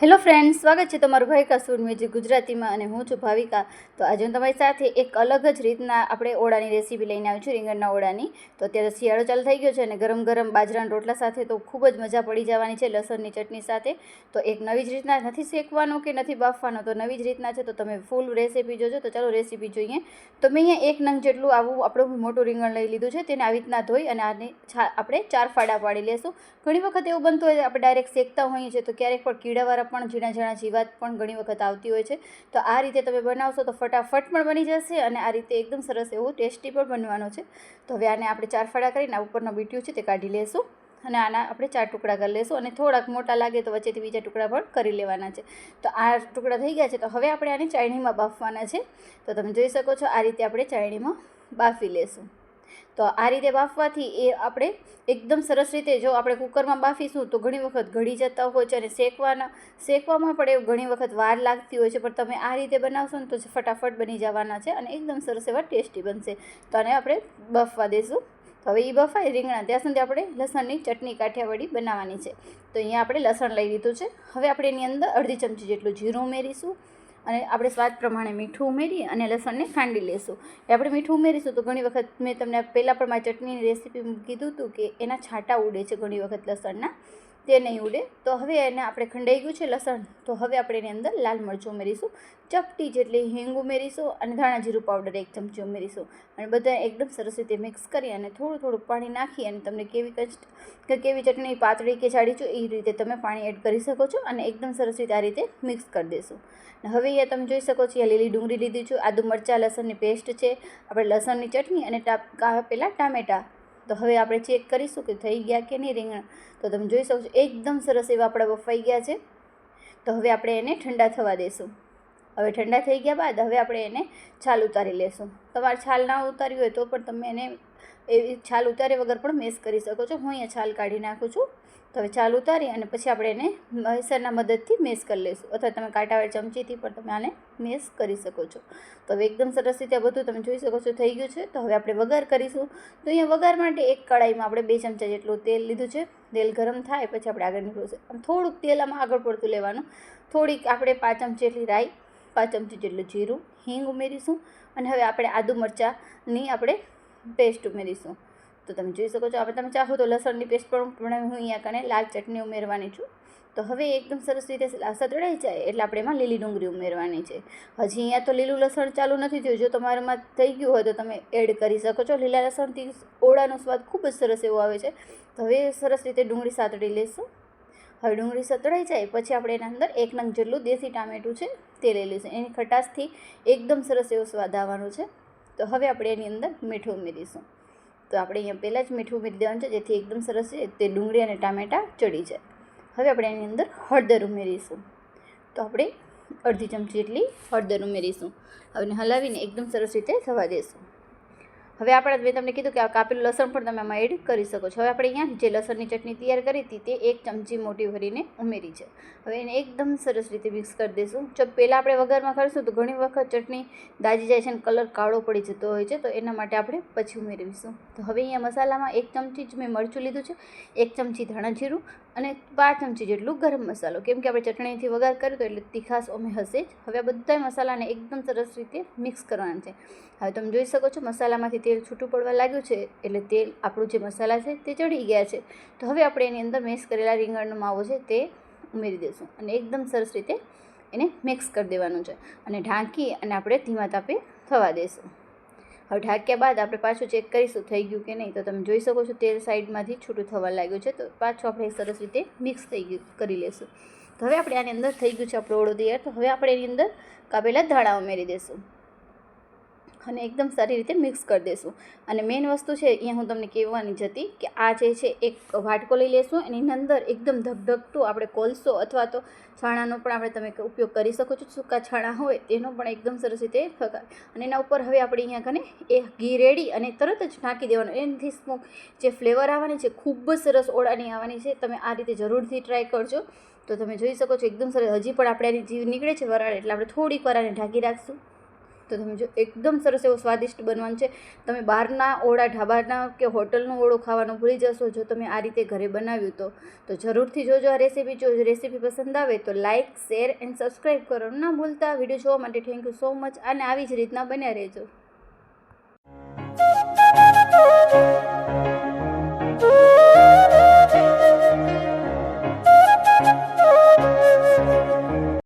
Hello friends, સ્વાગત છે તમારું ભાઈ કસૂર મ્યુઝિક ગુજરાતીમાં અને હું છું ભાવિકા. તો આજે હું તમારી સાથે એક અલગ જ રીતના આપણે ઓળાની રેસીપી લઈને આવી છું, રીંગણના ઓળાની. તો અત્યારે શિયાળો ચાલુ થઈ ગયો છે અને ગરમ ગરમ બાજરાના રોટલા સાથે તો ખૂબ જ મજા પડી જવાની છે લસણની ચટણી સાથે. તો એક નવી જ રીતના નથી શેકવાનો કે નથી બાફવાનો, તો નવી જ રીતના છે તો તમે ફૂલ રેસીપી જોજો. તો ચાલો રેસીપી જોઈએ. તો મેં અહીંયા એક નંગ જેટલું આવું આપણું મોટું રીંગણ લઈ લીધું છે, તેને આવી રીતના ધોઈ અને આને આપણે ચાર ફાડા પાડી લેશું. ઘણી વખત એવું બનતું હોય આપણે ડાયરેક્ટ શેકતા હોઈએ છીએ તો ક્યારેક પણ કીડાવાળા પણ ઝીણા ઝીણા જીવાત પણ ઘણી વખત આવતી હોય છે. તો આ રીતે તમે બનાવશો તો ફટાફટ પણ બની જશે અને આ રીતે એકદમ સરસ એવું ટેસ્ટી પણ બનવાનો છે. તો હવે આને આપણે ચાર ફાળા કરીને આ ઉપરનો બીટ્યું છે તે કાઢી લેશું અને આના આપણે ચાર ટુકડા કરી લેશું અને થોડાક મોટા લાગે તો વચ્ચેથી બીજા ટુકડા પણ કરી લેવાના છે. તો આ ટુકડા થઈ ગયા છે તો હવે આપણે આને ચાયણીમાં બાફવાના છે. તો તમે જોઈ શકો છો આ રીતે આપણે ચાયણીમાં બાફી લેશું. તો આ રીતે બાફવાથી એ આપણે એકદમ સરસ રીતે જો આપણે કુકરમાં બાફીશું તો ઘણી વખત ઘડી જતા હોય છે અને શેકવાના, શેકવામાં પણ એવું ઘણી વખત વાર લાગતી હોય છે. પણ તમે આ રીતે બનાવશો ને તો ફટાફટ બની જવાના છે અને એકદમ સરસ એવા ટેસ્ટી બનશે. તો આને આપણે બફવા દઈશું તો હવે એ બફાય રીંગણા. ત્યાં સુધી આપણે લસણની ચટણી કાઠિયાવાડી બનાવવાની છે. તો અહીંયા આપણે લસણ લઈ લીધું છે. હવે આપણે એની અંદર અડધી ચમચી જેટલું જીરું ઉમેરીશું. અને આપણે સ્વાદ પ્રમાણે મીઠું ઉમેરી અને લસણને ખાંડી લેશું. એ આપણે મીઠું ઉમેરીશું તો ઘણી વખત મેં તમને પહેલાં પણ મારી ચટણીની રેસીપી કીધું હતું કે એના છાંટા ઉડે છે ઘણી વખત લસણના. તે નહીં ઉડે. તો હવે એને આપણે ખંડાઈ ગયું છે લસણ. તો હવે આપણે એની અંદર લાલ મરચું ઉમેરીશું. ચપટી જેટલી હિંગ ઉમેરીશું અને ધાણા જીરું પાવડર એક ચમચી ઉમેરીશું. અને બધા એકદમ સરસ રીતે મિક્સ કરી અને થોડું થોડું પાણી નાખી અને તમને કેવી કચ, કે કેવી ચટણી, પાતળી કે જાડી છો એ રીતે તમે પાણી એડ કરી શકો છો અને એકદમ સરસ રીતે આ રીતે મિક્સ કરી દેશું. હવે અહીંયા તમે જોઈ શકો છો લીલી ડુંગળી લીધી છું. આદુ મરચાં, લસણની પેસ્ટ છે. આપણે લસણની ચટણી અને ટા પેલા ટામેટાં તો હવે આપણે ચેક કરીશું કે થઈ ગયા કે નહીં રીંગણ. તો તમે જોઈ શકો છો, એકદમ સરસ એવા આપણા બફાઈ ગયા છે. તો હવે આપણે એને ઠંડા થવા દઈશું હવે ઠંડા થઈ ગયા બાદ હવે આપણે એને છાલ ઉતારી લેશું. તમારે છાલ ના ઉતારી હોય તો પણ તમે એને એવી છાલ ઉતારી વગર પણ મેસ કરી શકો છો. હું અહીંયા છાલ કાઢી નાખું છું. તો હવે છાલ ઉતારી અને પછી આપણે એને મહેસરના મદદથી મેસ કરી લઈશું. અથવા તમે કાંટાવાળી ચમચીથી પણ તમે આને મેસ કરી શકો છો. તો હવે એકદમ સરસ રીતે બધું તમે જોઈ શકો છો થઈ ગયું છે. તો હવે આપણે વઘાર કરીશું. તો અહીંયા વઘાર માટે એક કડાઈમાં આપણે બે ચમચા જેટલું તેલ લીધું છે. તેલ ગરમ થાય પછી આપણે આગળની પ્રોસેસ આમ થોડુંક તેલ આમાં આગળ પડતું લેવાનું. થોડીક આપણે પાંચ ચમચી જેટલી રાઈ, પાંચ ચમચી જેટલું જીરું, હિંગ ઉમેરીશું. અને હવે આપણે આદુ મરચાંની આપણે પેસ્ટ ઉમેરીશું. તો તમે જોઈ શકો છો, આપણે તમે ચાહો તો લસણની પેસ્ટ પણ હું અહીંયા કને લાલ ચટણી ઉમેરવાની છું. તો હવે એકદમ સરસ રીતે સતડાઈ જાય, એટલે આપણે એમાં લીલી ડુંગળી ઉમેરવાની છે. હજી અહીંયા તો લીલું લસણ ચાલુ નથી થયું, જો તમારામાં થઈ ગયું હોય તો તમે એડ કરી શકો છો. લીલા લસણથી ઓળાનો સ્વાદ ખૂબ જ સરસ એવો આવે છે. તો હવે સરસ રીતે ડુંગળી સાતળી લઈશું હવે ડુંગળી સતળાઈ જાય, પછી આપણે એના અંદર એક નંગ જેટલું દેશી ટામેટું છે તે લઈ લઈશું. એની ખટાશથી એકદમ સરસ એવો સ્વાદ આવવાનો છે. તો હવે આપણે એની અંદર મીઠું ઉમેરીશું. તો આપણે અહીંયા પહેલાં જ મીઠું ઉમેરી દેવાનું છે, જેથી એકદમ સરસ છે, તે ડુંગળી અને ટામેટાં ચડી જાય. હવે આપણે એની અંદર હળદર ઉમેરીશું. તો આપણે અડધી ચમચી જેટલી હળદર ઉમેરીશું. હવે હલાવીને એકદમ સરસ રીતે થવા દઈશું હવે આપણે મેં તમને કીધું કે આ કાપેલું લસણ પણ તમે એમાં એડ કરી શકો છો. હવે આપણે અહીંયા જે લસણની ચટણી તૈયાર કરી હતી તે એક ચમચી મોટી ભરીને ઉમેરી છે. હવે એને એકદમ સરસ રીતે મિક્સ કરી દઈશું જો પહેલાં આપણે વઘારમાં કરીશું તો ઘણી વખત ચટણી દાજી જાય છે અને કલર કાળો પડી જતો હોય છે તો એના માટે આપણે પછી ઉમેરીશું. તો હવે અહીંયા મસાલામાં એક ચમચી જ મેં મરચું લીધું છે. એક ચમચી ધાણા જીરું અને પાંચ ચમચી જેટલું ગરમ મસાલો. કેમ કે આપણે ચટણીથી વઘાર કર્યો તો એટલે તીખાસ અમે હશે જ. હવે આ બધા મસાલાને એકદમ સરસ રીતે મિક્સ કરવાના છે. હવે તમે જોઈ શકો છો મસાલામાંથી તેલ છૂટું પડવા લાગ્યું છે, એટલે તેલ આપણું જે મસાલા છે તે ચડી ગયા છે. તો હવે આપણે એની અંદર મિક્સ કરેલા રીંગણનો માવો છે તે ઉમેરી દઈશું અને એકદમ સરસ રીતે એને મિક્સ કરી દેવાનું છે. અને ઢાંકી અને આપણે ધીમા તાપે થવા દઈશું હવે ઢાંક્યા બાદ આપણે પાછું ચેક કરીશું થઈ ગયું કે નહીં. તો તમે જોઈ શકો છો તેલ સાઈડમાંથી છૂટું થવા લાગ્યું છે. તો પાછું આપણે સરસ રીતે મિક્સ થઈ ગયું, કરી લેશું. તો હવે આપણે આની અંદર થઈ ગયું છે આપણો ઓળો તૈયાર. તો હવે આપણે એની અંદર કાપેલા ધાણા ઉમેરી દઈશું અને એકદમ સારી રીતે મિક્સ કરી દઈશું અને મેઇન વસ્તુ છે, અહીંયા હું તમને કહેવાની જ હતી કે આ જે છે, એક વાટકો લઈ લેશું એની અંદર એકદમ ધગધગતું આપણે કોલસો અથવા તો છાણાનો પણ આપણે તમે ઉપયોગ કરી શકો છો. સૂકા છાણા હોય તેનો પણ એકદમ સરસ રીતે ફગાય. અને એના ઉપર હવે આપણે અહીંયા કને એ ઘી રેડી અને તરત જ ઢાંકી દેવાનું. એનાથી સ્મોક જે ફ્લેવર આવવાની છે, ખૂબ જ સરસ ઓળાની આવવાની છે. તમે આ રીતે જરૂરથી ટ્રાય કરજો. તો તમે જોઈ શકો છો, એકદમ સરસ. હજી પણ આપણે આની જીવ નીકળે છે વરાળ, એટલે આપણે થોડીક વાર ઢાંકી રાખશું. તો તમે જો એકદમ સરસ એવો સ્વાદિષ્ટ બનવાનું છે. તમે બહારના ઓળા, ઢાબાના કે હોટલનો ઓળો ખાવાનું ભૂલી જશો, જો તમે આ રીતે ઘરે બનાવ્યું તો. તો જરૂરથી જોજો આ રેસીપી જો રેસીપી પસંદ આવે તો લાઇક શેર એન્ડ સબસ્ક્રાઈબ કરો ના ભૂલતા. વીડિયો જોવા માટે થેન્ક યુ સો મચ અને આવી જ રીતના બન્યા રહેજો.